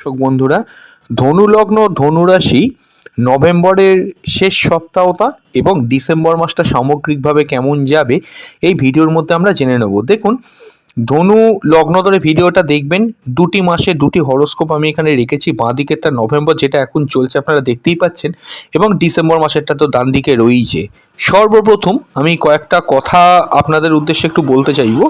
দর্শক বন্ধুরা, ধনুলগ্ন ধনুরাশি নভেম্বরের শেষ সপ্তাহটা এবং ডিসেম্বর মাসটা সামগ্রিকভাবে কেমন যাবে, এই ভিডিওর মধ্যে আমরা জেনে নেব। দেখুন ধনু লগ্ন ধরে ভিডিওটা দেখবেন। দুটি মাসে দুটি হরোস্কোপ আমি এখানে রেখেছি। বাঁ দিকেরটা নভেম্বর যেটা এখন চলছে, আপনারা দেখতেই পাচ্ছেন। এবং ডিসেম্বর মাসেরটা তো ডান দিকে রয়েইছে। সর্বপ্রথম আমি কয়েকটা কথা আপনাদের উদ্দেশ্যে একটু বলতে চাইব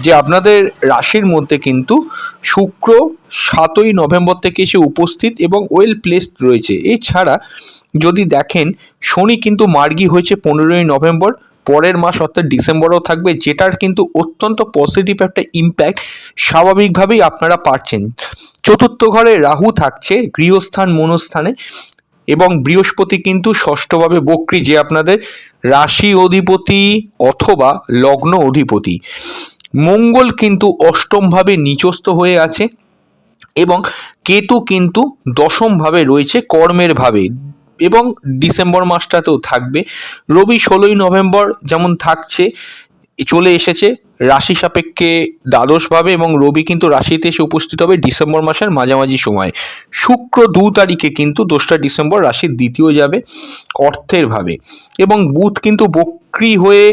যে, আপনাদের রাশির মধ্যে কিন্তু শুক্র সাতই নভেম্বর থেকে এসে উপস্থিত এবং ওয়েল প্লেসড রয়েছে। এছাড়া যদি দেখেন, শনি কিন্তু মার্গী হয়েছে পনেরোই নভেম্বর। পরের মাস অর্থাৎ ডিসেম্বরেও থাকবে, যেটার কিন্তু অত্যন্ত পজিটিভ একটা ইম্প্যাক্ট স্বাভাবিকভাবেই আপনারা পাচ্ছেন চতুর্থ ঘরে রাহু থাকছে, গৃহস্থান মনস্থানে এবং বৃহস্পতি কিন্তু ষষ্ঠভাবে বক্রী, যে আপনাদের রাশি অধিপতি অথবা লগ্ন অধিপতি। মঙ্গল কিন্তু অষ্টমভাবে নিচস্থ হয়ে আছে এবং কেতু কিন্তু দশমভাবে রয়েছে কর্মের ভাবে। এবং ডিসেম্বর মাসটাতেও থাকবে। রবি ষোলোই নভেম্বর যেমন থাকছে, চলে এসেছে, রাশি সাপেক্ষে দ্বাদশভাবে এবং রবি কিন্তু রাশিতে এসে উপস্থিত হবে ডিসেম্বর মাসের মাঝামাঝি সময়। শুক্র দু তারিখে কিন্তু দোসরা ডিসেম্বর রাশির দ্বিতীয় যাবে অর্থের ভাবে এবং বুধ কিন্তু বক্রি হয়ে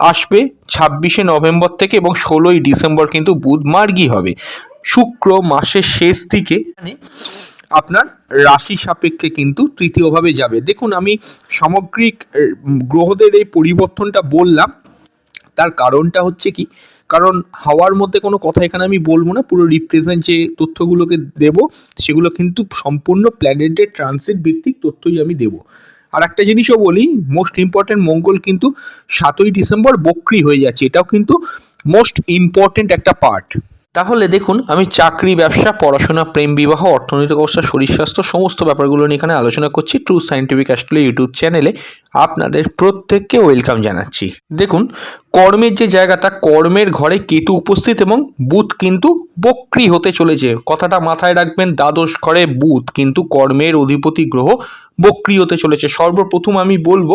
আসবে ছাব্বিশে নভেম্বর থেকে এবং ষোলোই ডিসেম্বর কিন্তু বুধ মার্গী হবে। শুক্র মাসের শেষ দিকে আপনার রাশি সাপেক্ষে কিন্তু তৃতীয়ভাবে যাবে। দেখুন, আমি সামগ্রিক গ্রহদের এই পরিবর্তনটা বললাম। তার কারণটা হচ্ছে কি? কারণ হাওয়ার মধ্যে কোনো কথা এখানে আমি বলব না, পুরো রিপ্রেজেন্ট যে তথ্যগুলোকে দেব, সেগুলো কিন্তু সম্পূর্ণ প্ল্যানেটের ট্রানজিট ভিত্তিক তথ্যই আমি দেব। আর একটা জিনিসও বলি মোস্ট ইম্পর্টেন্ট মঙ্গল কিন্তু সাতই ডিসেম্বর বক্রি হয়ে যাচ্ছে। এটাও কিন্তু মোস্ট ইম্পর্টেন্ট একটা পার্ট তাহলে দেখুন, আমি চাকরি, ব্যবসা, পড়াশোনা, প্রেম বিবাহ, অর্থনৈতিক অবস্থা, শরীর স্বাস্থ্য, সমস্ত ব্যাপারগুলো নিয়ে এখানে আলোচনা করছি ট্রু সাইন্টিফিক অ্যাস্ট্রোলজি ইউটিউব চ্যানেলে আপনাদের প্রত্যেককে ওয়েলকাম জানাচ্ছি। দেখুন, কর্মের যে জায়গাটা, কর্মের ঘরে কেতু উপস্থিত এবং বুধ কিন্তু বক্রি হতে চলেছে। কথাটা মাথায় রাখবেন, দ্বাদশ ঘরে বুধ কিন্তু কর্মের অধিপতি গ্রহ বক্রি হতে চলেছে। সর্বপ্রথম আমি বলব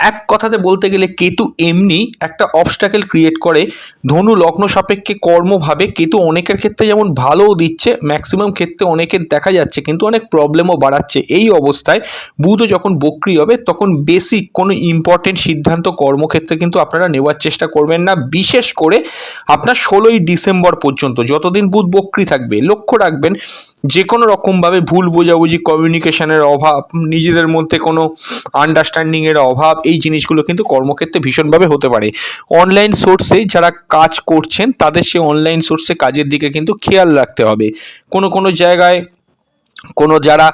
এক কথাতে বলতে গেলে কেতু এমনি একটা অবস্টাকেল ক্রিয়েট করে। ধনু লগ্ন সাপেক্ষে কর্মভাবে কেতু অনেকের ক্ষেত্রে যেমন ভালোও দিচ্ছে ম্যাক্সিমাম ক্ষেত্রে অনেকের দেখা যাচ্ছে, কিন্তু অনেক প্রবলেমও বাড়াচ্ছে। এই অবস্থায় বুধও যখন বক্রি হবে, তখন বেসিক কোনো ইম্পর্টেন্ট সিদ্ধান্ত কর্মক্ষেত্রে কিন্তু আপনারা নেওয়ার চেষ্টা করবেন না। বিশেষ করে আপনার ষোলোই ডিসেম্বর পর্যন্ত, যতদিন বুধ বক্রি থাকবে, লক্ষ্য রাখবেন যে কোনো রকমভাবে ভুল বোঝাবুঝি কমিউনিকেশনের অভাব, নিজেদের মধ্যে কোনো আন্ডারস্ট্যান্ডিংয়ের অভাব, এই জিনিসগুলো কিন্তু কর্মক্ষেত্রে ভীষণভাবে হতে পারে। অনলাইন সোর্সে যারা কাজ করছেন, তাদের সে অনলাইন সোর্সে কাজের দিকে কিন্তু খেয়াল রাখতে হবে। কোনো কোনো জায়গায় কোনো যারা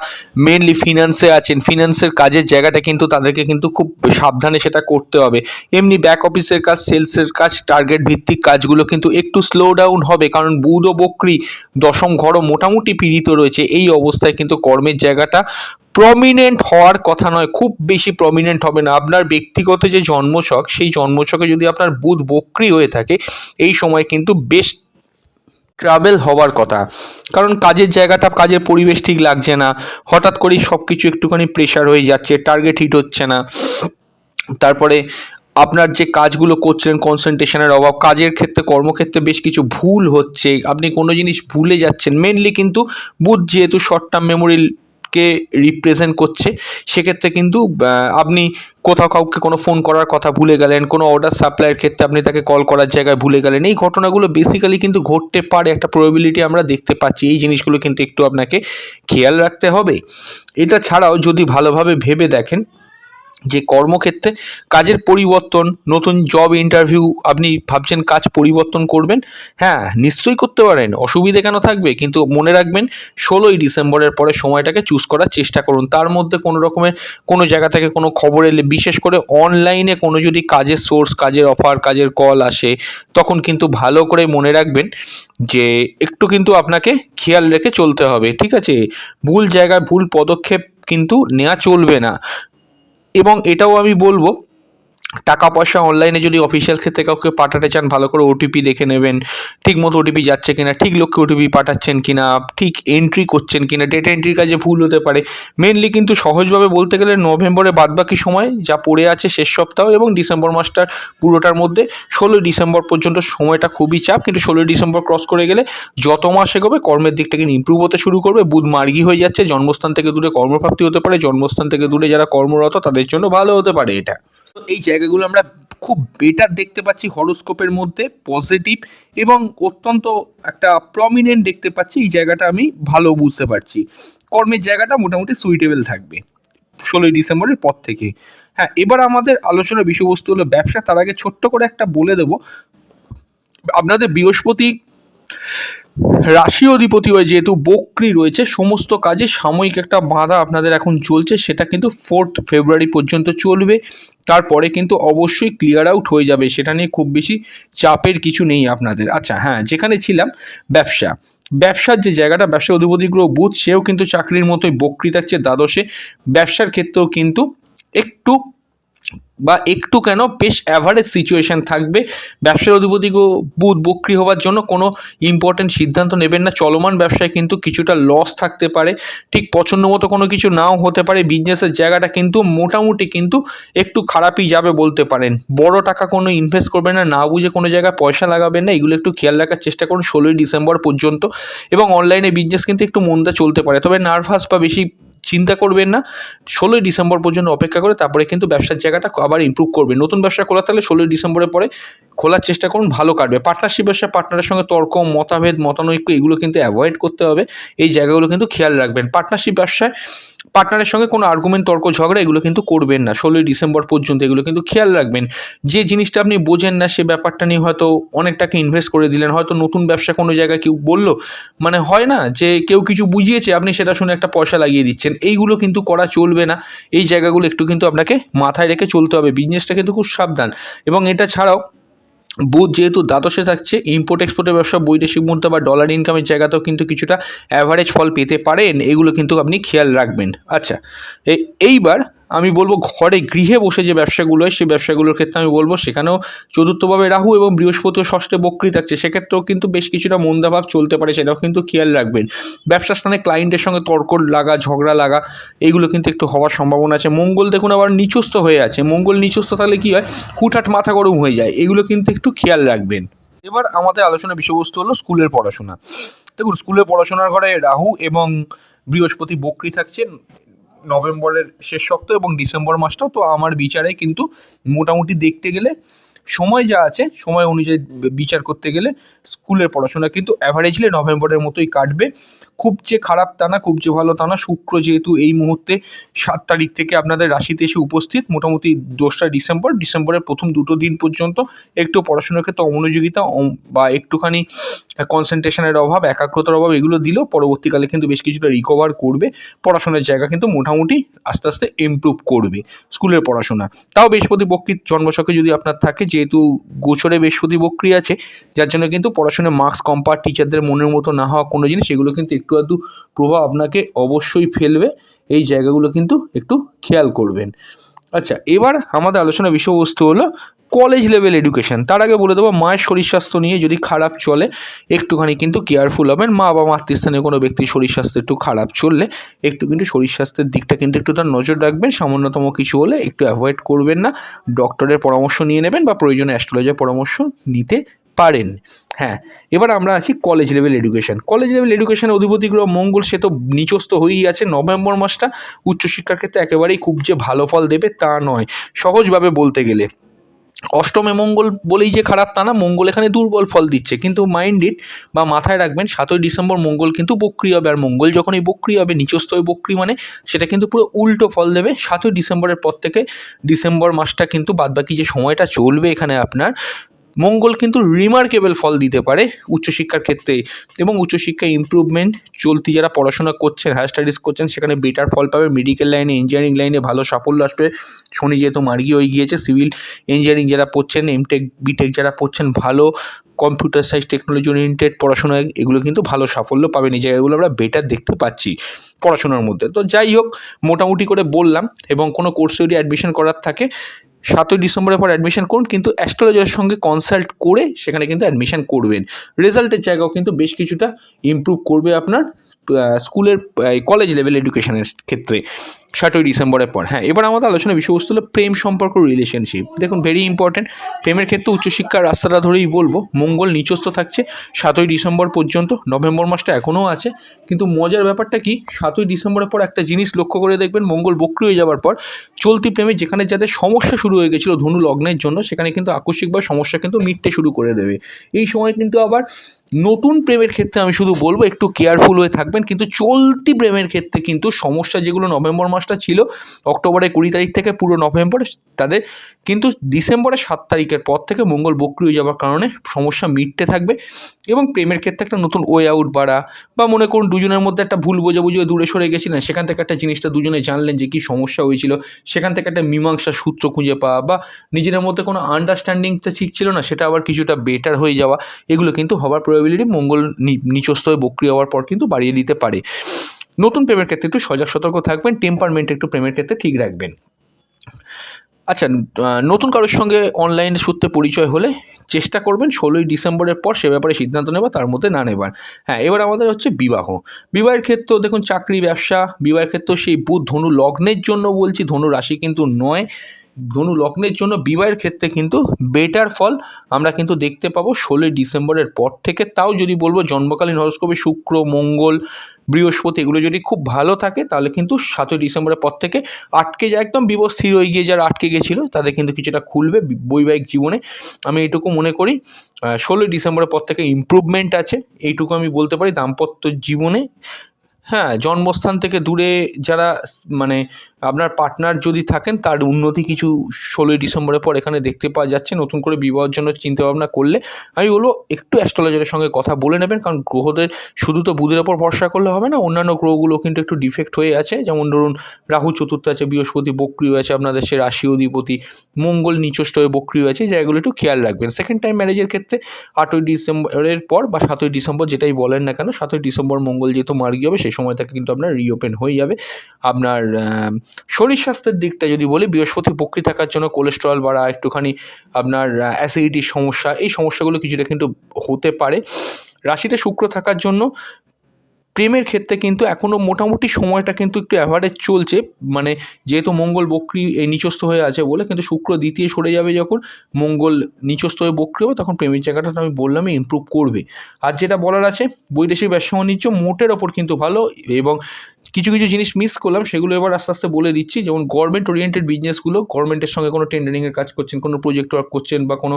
মেনলি ফিনান্সে আছেন ফিনান্সের কাজের জায়গাটা কিন্তু তাদেরকে কিন্তু খুব সাবধানে সেটা করতে হবে। এমনি ব্যাক অফিসের কাজ সেলসের কাজ টার্গেট ভিত্তিক কাজগুলো কিন্তু একটু স্লো ডাউন হবে, কারণ বুধ ও বক্রি, দশম ঘরও মোটামুটি পীড়িত রয়েছে। এই অবস্থায় কিন্তু কর্মের জায়গাটা প্রমিনেন্ট হওয়ার কথা নয়, খুব বেশি প্রমিনেন্ট হবে না। আপনার ব্যক্তিগত যে জন্মছক, সেই জন্মছকে যদি আপনার বুধ বক্রি হয়ে থাকে, এই সময় কিন্তু বেশ ট্রাভেল হওয়ার কথা। কারণ কাজের জায়গাটা, কাজের পরিবেশ ঠিক লাগছে না। হঠাৎ করেই সব কিছু একটুখানি প্রেশার হয়ে যাচ্ছে টার্গেট হিট হচ্ছে না। তারপরে আপনার যে কাজগুলো করছেন কনসেন্ট্রেশনের অভাব, কাজের ক্ষেত্রে, কর্মক্ষেত্রে বেশ কিছু ভুল হচ্ছে। আপনি কোনো জিনিস ভুলে যাচ্ছেন। মেনলি কিন্তু বুধ যেহেতু শর্ট টার্ম মেমোরিকে রিপ্রেজেন্ট করছে, সেক্ষেত্রে কিন্তু আপনি কোথাও কাউকে কোনো ফোন করার কথা ভুলে গেলেন, কোনো অর্ডার সাপ্লাইয়ের ক্ষেত্রে আপনি তাকে কল করার জায়গায় ভুলে গেলেন, এই ঘটনাগুলো বেসিক্যালি কিন্তু ঘটতে পারে, একটা প্রবিলিটি আমরা দেখতে পাচ্ছি, এই জিনিসগুলো কিন্তু একটু আপনাকে খেয়াল রাখতে হবে। এটা ছাড়াও যদি ভালোভাবে ভেবে দেখেন যে কর্মক্ষেত্রে কাজের পরিবর্তন, নতুন জব ইন্টারভিউ আপনি ভাবছেন কাজ পরিবর্তন করবেন? হ্যাঁ নিশ্চয়ই করতে পারেন। অসুবিধে কেন থাকবে? কিন্তু মনে রাখবেন, ষোলোই ডিসেম্বরের পরে সময়টাকে চুজ করার চেষ্টা করুন। তার মধ্যে কোনো রকমের, কোনো জায়গা থেকে কোনো খবর এলে, বিশেষ করে অনলাইনে কোনো যদি কাজের সোর্স কাজের অফার কাজের কল আসে, তখন কিন্তু ভালো করে মনে রাখবেন যে একটু কিন্তু আপনাকে খেয়াল রেখে চলতে হবে, ঠিক আছে? ভুল জায়গায় ভুল পদক্ষেপ কিন্তু নেওয়া চলবে না। এবং এটাও আমি বলব টাকা পয়সা অনলাইনে যদি অফিসিয়াল ক্ষেত্রে কাউকে পাঠাতে চান, ভালো করে ওটিপি দেখে নেবেন ঠিক মতো ওটিপি যাচ্ছে কিনা, ঠিক লোককে ওটিপি পাঠাচ্ছেন কিনা, ঠিক এন্ট্রি করছেন কিনা ডেটা এন্ট্রির কাজে ভুল হতে পারে। মেনলি কিন্তু সহজভাবে বলতে গেলে নভেম্বরে বাদবাকি সময় যা পড়ে আছে শেষ সপ্তাহ এবং ডিসেম্বর মাসটার পুরোটার মধ্যে ষোলোই ডিসেম্বর পর্যন্ত সময়টা খুবই চাপ, কিন্তু ষোলোই ডিসেম্বর ক্রস করে গেলে যত মাস এগোবে কর্মের দিকটা কিন্তু ইম্প্রুভ হতে শুরু করবে। বুধ মার্গী হয়ে যাচ্ছে, জন্মস্থান থেকে দূরে কর্মপ্রাপ্তি হতে পারে, জন্মস্থান থেকে দূরে যারা কর্মরত তাদের জন্য ভালো হতে পারে এটা। তো এই জায়গাগুলো আমরা খুব বেটার দেখতে পাচ্ছি হরোস্কোপের মধ্যে পজিটিভ এবং অত্যন্ত একটা প্রমিনেন্ট দেখতে পাচ্ছি। এই জায়গাটা আমি ভালো বুঝতে পারছি। কর্মের জায়গাটা মোটামুটি সুইটেবল থাকবে ষোলোই ডিসেম্বরের পর থেকে। হ্যাঁ এবার আমাদের আলোচনার বিষয়বস্তু হলো ব্যবসা। তার আগে ছোট্ট করে একটা বলে দেবো। আপনাদের বৃহস্পতি রাশি অধিপতি হয়ে যেহেতু বক্রি রয়েছে, সমস্ত কাজে সাময়িক একটা বাধা আপনাদের এখন চলছে, সেটা কিন্তু ফোর্থ ফেব্রুয়ারি পর্যন্ত চলবে। তারপরে কিন্তু অবশ্যই ক্লিয়ার আউট হয়ে যাবে, সেটা নিয়ে খুব বেশি চাপের কিছু নেই আপনাদের। আচ্ছা হ্যাঁ যেখানে ছিলাম, ব্যবসা। ব্যবসার যে জায়গাটা, ব্যবসা অধিপতি গ্রহ বুধ, সেও কিন্তু চাকরির মতোই বক্রি থাকছে দ্বাদশে। ব্যবসার ক্ষেত্রেও কিন্তু একটু বা একটু কেন বেশ অ্যাভারেজ সিচুয়েশন থাকবে। ব্যবসার অধিপতি বুধ বক্রি হওয়ার জন্য কোনো ইম্পর্টেন্ট সিদ্ধান্ত নেবেন না। চলমান ব্যবসায় কিন্তু কিছুটা লস থাকতে পারে। ঠিক পছন্দ মতো কোনো কিছু নাও হতে পারে। বিজনেসের জায়গাটা কিন্তু মোটামুটি কিন্তু একটু খারাপই যাবে বলতে পারেন। বড় টাকা কোনো ইনভেস্ট করবেন না না বুঝে কোনো জায়গায় পয়সা লাগাবেন না। এগুলো একটু খেয়াল রাখার চেষ্টা করুন ষোলোই ডিসেম্বর পর্যন্ত। এবং অনলাইনে বিজনেস কিন্তু একটু মন্দা চলতে পারে। তবে নার্ভাস বা বেশি চিন্তা করবেন না। ষোলোই ডিসেম্বর পর্যন্ত অপেক্ষা করে তারপরে কিন্তু ব্যবসার জায়গাটা আবার ইম্প্রুভ করবে। নতুন ব্যবসা খোলা থাকলে ষোলোই ডিসেম্বরের পরে খোলার চেষ্টা করুন, ভালো কাটবে। পার্টনারশিপ ব্যবসা পার্টনারের সঙ্গে তর্ক, মতাভেদ, মতানৈক্য এগুলো কিন্তু অ্যাভয়েড করতে হবে। এই জায়গাগুলো কিন্তু খেয়াল রাখবেন। পার্টনারশিপ ব্যবসায় পার্টনারের সঙ্গে কোনো আর্গুমেন্ট তর্ক, ঝগড়া এগুলো কিন্তু করবেন না। ষোলোই ডিসেম্বর পর্যন্ত এগুলো কিন্তু খেয়াল রাখবেন। যে জিনিসটা আপনি বোঝেন না, সে ব্যাপারটা নিয়ে হয়তো অনেক টাকা ইনভেস্ট করে দিলেন। হয়তো নতুন ব্যবসা কোনো জায়গায় কেউ বলল। মানে হয় না যে কেউ কিছু বুঝিয়েছে, আপনি সেটা শুনে একটা পয়সা লাগিয়ে দিচ্ছেন। এইগুলো কিন্তু করা চলবে না। এই জায়গাগুলো একটু কিন্তু আপনাকে মাথায় রেখে চলতে হবে। বিজনেসটা কিন্তু খুব সাবধান। এবং এটা ছাড়াও বুধ যেহেতু দ্বাদশে থাকছে ইম্পোর্ট এক্সপোর্টের ব্যবসা, বৈদেশিক মুদ্রা বা ডলার ইনকামের জায়গাতেও কিন্তু কিছুটা অ্যাভারেজ ফল পেতে পারেন, এগুলো কিন্তু আপনি খেয়াল রাখবেন। আচ্ছা এইবার আমি বলব ঘরে গৃহে বসে যে ব্যবসাগুলো হয়, সেই ব্যবসাগুলোর ক্ষেত্রে আমি বলব সেখানেও চতুর্থভাবে রাহু এবং বৃহস্পতি ষষ্ঠে বক্রি থাকছে। সেক্ষেত্রেও কিন্তু বেশ কিছুটা মন্দাভাব চলতে পারে, সেটাও কিন্তু খেয়াল রাখবেন। ব্যবসা স্থানে ক্লায়েন্টের সঙ্গে তর্ক লাগা, ঝগড়া লাগা এইগুলো কিন্তু একটু হওয়ার সম্ভাবনা আছে। মঙ্গল দেখুন আবার নিচস্থ হয়ে আছে। মঙ্গল নিচস্থ থাকলে কী হয়? হুটহাট মাথা গরম হয়ে যায়। এগুলো কিন্তু একটু খেয়াল রাখবেন। এবার আমাদের আলোচনার বিষয়বস্তু হলো স্কুলের পড়াশোনা। দেখুন স্কুলের পড়াশোনার ঘরে রাহু এবং বৃহস্পতি বক্রি থাকছেন। নভেম্বরের শেষ সপ্তাহ এবং ডিসেম্বর মাসটাও তো আমার বিচারে কিন্তু মোটামুটি দেখতে গেলে সময় যা আছে, সময় অনুযায়ী বিচার করতে গেলে স্কুলের পড়াশোনা কিন্তু অ্যাভারেজলি নভেম্বরের মতোই কাটবে। খুব যে খারাপ তা না, খুব যে ভালো তা না, শুক্র যেহেতু এই মুহূর্তে সাত তারিখ থেকে আপনাদের রাশিতে এসে উপস্থিত, মোটামুটি দোসরা ডিসেম্বর, ডিসেম্বরের প্রথম দুটো দিন পর্যন্ত একটু পড়াশোনার ক্ষেত্রে অমনোযোগিতা, অম- বা একটুখানি কনসেন্ট্রেশনের অভাব, একাগ্রতার অভাব এগুলো দিলেও পরবর্তীকালে কিন্তু বেশ কিছুটা রিকভার করবে। পড়াশোনার জায়গা কিন্তু মোটামুটি আস্তে আস্তে ইমপ্রুভ করবে স্কুলের পড়াশোনা। তাও বৃহস্পতি বক্রির জন্মশকে যদি আপনার থাকে যেহেতু গোছরে বৃহস্পতি বক্রি আছে, যার জন্য কিন্তু পড়াশোনায় মার্কস কম টিচারদের মনের মতো না হওয়া কোনো জিনিস সেগুলো কিন্তু একটু আধটু প্রভাব আপনাকে অবশ্যই ফেলবে। এই জায়গাগুলো কিন্তু একটু খেয়াল করবেন। আচ্ছা এবার আমাদের আলোচনার বিষয়বস্তু হলো কলেজ লেভেল এডুকেশন তার আগে বলে দেবো, মায়ের শরীর স্বাস্থ্য নিয়ে যদি খারাপ চলে, একটুখানি কিন্তু কেয়ারফুল হবেন। মা বা মাতৃস্থানীয় কোনো ব্যক্তির শরীর স্বাস্থ্য একটু খারাপ চললে, একটু কিন্তু শরীর স্বাস্থ্যের দিকটা কিন্তু একটু তার নজর রাখবেন। সামান্যতম কিছু হলে একটু অ্যাভয়েড করবেন না। ডক্টরের পরামর্শ নিয়ে নেবেন বা প্রয়োজনে অ্যাস্ট্রোলজার পরামর্শ নিতে পারেন। হ্যাঁ এবার আমরা আছি college level education college level education অধিপতি গ্রহ মঙ্গল, সে তো নিচস্থ হয়েই আছে। নভেম্বর মাসটা উচ্চশিক্ষার ক্ষেত্রে একেবারেই খুব যে ভালো ফল দেবে তা নয়। সহজভাবে বলতে গেলে। অষ্টমে মঙ্গল বলেই যে খারাপ তা না, মঙ্গল এখানে দুর্বল ফল দিচ্ছে। কিন্তু মাইন্ডেড বা মাথায় রাখবেন, সাতই ডিসেম্বর মঙ্গল কিন্তু বক্রি হবে। আর মঙ্গল যখন এই বক্রি হবে, নিচস্থ হয়ে বক্রি মানে সেটা কিন্তু পুরো উল্টো ফল দেবে। সাতই ডিসেম্বরের পর থেকে ডিসেম্বর মাসটা কিন্তু বাদবাকি যে সময়টা চলবে এখানে আপনার মঙ্গল কিন্তু রিমার্কেবল ফল দিতে পারে উচ্চশিক্ষার ক্ষেত্রে এবং উচ্চশিক্ষায় ইমপ্রুভমেন্ট চলতি যারা পড়াশোনা করছেন হায়ার স্টাডিজ করছেন, সেখানে বেটার ফল পাবে। মেডিকেল লাইনে ইঞ্জিনিয়ারিং লাইনে ভালো সাফল্য আসবে। শনি যেহেতু মার্গি হয়ে গিয়েছে সিভিল ইঞ্জিনিয়ারিং যারা পড়ছেন এমটেক বিটেক যারা পড়ছেন, ভালো কম্পিউটার সাইন্স টেকনোলজি ওরিয়েন্টেড পড়াশোনায় এগুলো কিন্তু ভালো সাফল্য পাবেন এই জায়গাগুলো আমরা বেটার দেখতে পাচ্ছি পড়াশোনার মধ্যে। তো যাই হোক, মোটামুটি করে বললাম এবং কোনো কোর্সে যদি অ্যাডমিশন করার থাকে সাতই ডিসেম্বরের পর অ্যাডমিশন করুন, কিন্তু অ্যাস্ট্রোলজারের সঙ্গে কনসাল্ট করে সেখানে কিন্তু অ্যাডমিশান করবেন। রেজাল্টের জায়গাও কিন্তু বেশ কিছুটা ইম্প্রুভ করবে আপনার। স্কুলের কলেজ লেভেল এডুকেশনের ক্ষেত্রে সাতই ডিসেম্বরের পর হ্যাঁ এবার আমাদের আলোচনা বিষয়বস্তু হলো প্রেম সম্পর্ক রিলেশনশিপ দেখুন ভেরি ইম্পর্ট্যান্ট প্রেমের ক্ষেত্রে উচ্চশিক্ষার রাস্তাটা ধরেই বলব, মঙ্গল নিচস্থ থাকছে, সাতই ডিসেম্বর পর্যন্ত, নভেম্বর মাসটা এখনও আছে, কিন্তু মজার ব্যাপারটা কি, সাতই ডিসেম্বরের পর একটা জিনিস লক্ষ্য করে দেখবেন, মঙ্গল বক্রি হয়ে যাওয়ার পর, চলতি প্রেমে যেখানে যাদের সমস্যা শুরু হয়ে গেছিল ধনু লগ্নের জন্য, সেখানে কিন্তু আকস্মিকভাবে সমস্যা কিন্তু মিটতে শুরু করে দেবে। এই সময় কিন্তু আবার নতুন প্রেমের ক্ষেত্রে আমি শুধু বলব, একটু কেয়ারফুল হয়ে থাকবেন কিন্তু চলতি প্রেমের ক্ষেত্রে কিন্তু সমস্যা যেগুলো নভেম্বর মাসটা ছিল, অক্টোবরের কুড়ি তারিখ থেকে পুরো নভেম্বর, তাদের কিন্তু ডিসেম্বরের সাত তারিখের পর থেকে মঙ্গল বক্রি হয়ে যাওয়ার কারণে সমস্যা মিটতে থাকবে এবং প্রেমের ক্ষেত্রে একটা নতুন ওয়ে আউট বাড়া বা মনে করুন দুজনের মধ্যে একটা ভুল বোঝাবুঝি দূরে সরে গেছিলেন সেখান থেকে একটা জিনিসটা দুজনে জানলেন যে কী সমস্যা হয়েছিল, সেখান থেকে একটা মীমাংসা সূত্র খুঁজে পাওয়া বা নিজেদের মধ্যে কোনো আন্ডারস্ট্যান্ডিংটা ঠিক ছিল না, সেটা আবার কিছুটা বেটার হয়ে যাওয়া, এগুলো কিন্তু হবার প্রবাবিলিটি মঙ্গল নি- নিচস্থ হয়ে বক্রি হওয়ার পর কিন্তু বাড়িয়ে দিতে পারে। নতুন প্রেমের ক্ষেত্রে একটু সজাগ, সতর্ক থাকবেন টেম্পারমেন্ট একটু প্রেমের ক্ষেত্রে ঠিক রাখবেন। আচ্ছা নতুন কারোর সঙ্গে অনলাইন সূত্রে পরিচয় হলে চেষ্টা করবেন, ষোলোই ডিসেম্বরের পর সে ব্যাপারে সিদ্ধান্ত নেওয়া তার মধ্যে না নেবার। হ্যাঁ এবার আমাদের হচ্ছে বিবাহ। বিবাহের ক্ষেত্রেও দেখুন, চাকরি, ব্যবসা, বিবাহের ক্ষেত্রেও সেই বুধ, ধনু লগ্নের জন্য বলছি, ধনু রাশি কিন্তু নয়। ধনু লগ্নের জন্য বিবাহের ক্ষেত্রে কিন্তু বেটার ফল আমরা কিন্তু দেখতে পাবো ষোলোই ডিসেম্বরের পর থেকে। তাও যদি বলব জন্মকালীন হরস্কোপে শুক্র, মঙ্গল, বৃহস্পতি এগুলো যদি খুব ভালো থাকে, তাহলে কিন্তু সাতই ডিসেম্বরের পর থেকে আটকে যায়, একদম বিবাহ স্থির হয়ে গিয়ে যারা আটকে গেছিল, তাদের কিন্তু কিছুটা খুলবে বৈবাহিক জীবনে। আমি এইটুকু মনে করি ষোলোই ডিসেম্বরের পর থেকে ইমপ্রুভমেন্ট আছে। এইটুকু আমি বলতে পারি দাম্পত্য জীবনে হ্যাঁ জন্মস্থান থেকে দূরে যারা মানে আপনার পার্টনার যদি থাকেন, তার উন্নতি কিছু ষোলোই ডিসেম্বরের পর এখানে দেখতে পাওয়া যাচ্ছে। নতুন করে বিবাহের জন্য চিন্তাভাবনা করলে, আমি বলব একটু অ্যাস্ট্রোলজারের সঙ্গে কথা বলে নেবেন, কারণ গ্রহদের শুধু তো বুধের ওপর ভরসা করলে হবে না, অন্যান্য গ্রহগুলো কিন্তু একটু ডিফেক্ট হয়ে আছে। যেমন ধরুন, রাহু চতুর্থ আছে, বৃহস্পতি বক্রি আছে, আপনাদের সে রাশি অধিপতি, মঙ্গল নিচষ্ট হয়ে বক্রি আছে জায়গাগুলো একটু খেয়াল রাখবেন। সেকেন্ড টাইম ম্যারেজের ক্ষেত্রে আটই ডিসেম্বরের পর বা সাতই ডিসেম্বর যেটাই বলেন না কেন, সাতই ডিসেম্বর মঙ্গল যেহেতু মার্গি হবে, সেই সময় থেকে কিন্তু আপনার রিওপেন হয়ে যাবে। আপনার শরীর স্বাস্থ্যের দিকটা যদি বলি, বৃহস্পতি বক্রি থাকার জন্য কোলেস্ট্রল বাড়া, একটুখানি আপনার অ্যাসিডিটির সমস্যা, এই সমস্যাগুলো কিছুটা কিন্তু হতে পারে। রাশিতে শুক্র থাকার জন্য প্রেমের ক্ষেত্রে কিন্তু এখনও মোটামুটি সময়টা কিন্তু একটু অ্যাভারেজ চলছে। মানে যেহেতু মঙ্গল বক্রি এই নিচস্থ হয়ে আছে বলে, কিন্তু শুক্র দ্বিতীয় সরে যাবে যখন মঙ্গল নিচস্থ হয়ে বক্রি হবে, তখন প্রেমের জায়গাটা তো আমি বললামই ইমপ্রুভ করবে। আর যেটা বলার আছে, বৈদেশিক ব্যবসা বাণিজ্য মোটের ওপর কিন্তু ভালো এবং কিছু কিছু জিনিস মিস করলাম, সেগুলো এবার আস্তে আস্তে বলে দিচ্ছি। যেমন গভর্নমেন্ট ওরিয়েন্টেড বিজনেসগুলো গভর্নমেন্টের সঙ্গে কোনো টেন্ডারিংয়ের কাজ করছেন, কোনো প্রজেক্ট ওয়ার্ক করছেন বা কোনো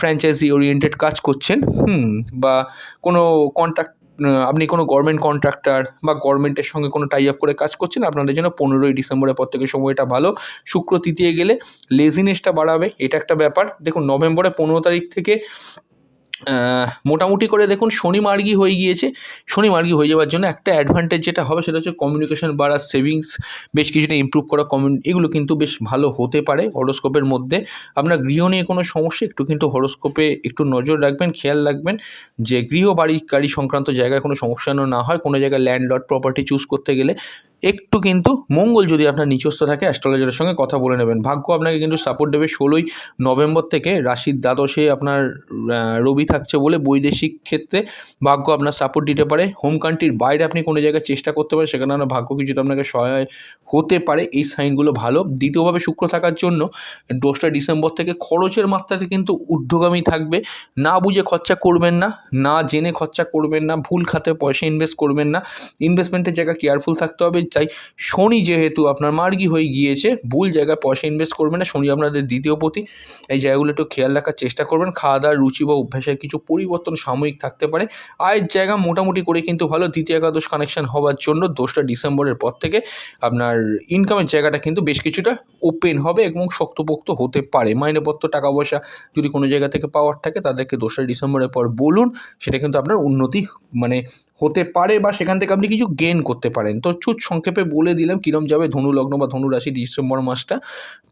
ফ্র্যাঞ্চাইজি ওরিয়েন্টেড কাজ করছেন বা কোনো কন্ট্রাক্ট আপনি কোনো গভর্নমেন্ট কন্ট্রাক্টর বা গভর্নমেন্টের সঙ্গে কোনো টাই আপ করে কাজ করছেন, আপনাদের জন্য পনেরোই ডিসেম্বরের পর থেকে সময়টা ভালো। শুক্র তৃতীয় গেলে লেজিনেসটা বাড়াবে, এটা একটা ব্যাপার। দেখুন, নভেম্বরের পনেরো তারিখ থেকে মোটামুটি করে দেখুন শনি মার্গি হয়ে গিয়েছে। শনি মার্গি হয়ে যাওয়ার জন্য একটা অ্যাডভান্টেজ যেটা হবে সেটা হচ্ছে কমিউনিকেশন বাড়া সেভিংস বেশ কিছুটা ইমপ্রুভ করা কমিউন এগুলো কিন্তু বেশ ভালো হতে পারে হরোস্কোপের মধ্যে। আপনার গৃহ নিয়ে কোনো সমস্যা, একটু কিন্তু হরোস্কোপে একটু নজর রাখবেন, খেয়াল রাখবেন যে গৃহ, বাড়ি, গাড়ি সংক্রান্ত জায়গায় কোনো সমস্যা না হয়। কোনো জায়গায় ল্যান্ড লট প্রপার্টি চুজ করতে গেলে একটু কিন্তু মঙ্গল যদি আপনার নিচস্থ থাকে অ্যাস্ট্রোলজারের সঙ্গে কথা বলে নেবেন। ভাগ্য আপনাকে কিন্তু সাপোর্ট দেবে ষোলোই নভেম্বর থেকে। রাশির দ্বাদশে আপনার রবি থাকছে বলে বৈদেশিক ক্ষেত্রে ভাগ্য আপনার সাপোর্ট দিতে পারে। হোম কান্ট্রির বাইরে আপনি কোনো জায়গায় চেষ্টা করতে পারেন, সেখানে আপনার ভাগ্য কিছুটা আপনাকে সহায় হতে পারে। এই সাইনগুলো ভালো। দ্বিতীয়ভাবে শুক্র থাকার জন্য দোসরা ডিসেম্বর থেকে খরচের মাত্রাতে কিন্তু ঊর্ধ্বগামী থাকবে। না বুঝে খরচা করবেন না না জেনে খরচা করবেন না, ভুল খাতে পয়সা ইনভেস্ট করবেন না। ইনভেস্টমেন্টের জায়গায় কেয়ারফুল থাকতে হবে। তাই শনি যেহেতু আপনার মার্গি হয়ে গিয়েছে, ভুল জায়গায় পয়সা ইনভেস্ট করবেন না। শনি আপনাদের দ্বিতীয় প্রতি এই জায়গাগুলো একটু খেয়াল রাখার চেষ্টা করবেন। খাওয়া দাওয়ার রুচি বা অভ্যাসের কিছু পরিবর্তন সাময়িক থাকতে পারে। আয়ের জায়গা মোটামুটি করে কিন্তু ভালো। দ্বিতীয় একাদশ কানেকশন হওয়ার জন্য দোসরা ডিসেম্বরের পর থেকে আপনার ইনকামের জায়গাটা কিন্তু বেশ কিছুটা ওপেন হবে এবং শক্তপোক্ত হতে পারে। মাইনেপত্র টাকা পয়সা যদি কোনো জায়গা থেকে পাওয়ার থাকে, তাদেরকে দোসরা ডিসেম্বরের পর বলুন। সেটা কিন্তু আপনার উন্নতি মানে হতে পারে বা সেখান থেকে আপনি কিছু গেন করতে পারেন। তো চুট সংক্ষেপে বলে দিলাম কীরম যাবে ধনু লগ্ন বা ধনু রাশি ডিসেম্বর মাসটা।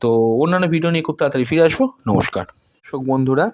তো অন্যান্য ভিডিও নিয়ে খুব তাড়াতাড়ি ফিরে আসব। নমস্কার। দর্শক বন্ধুরা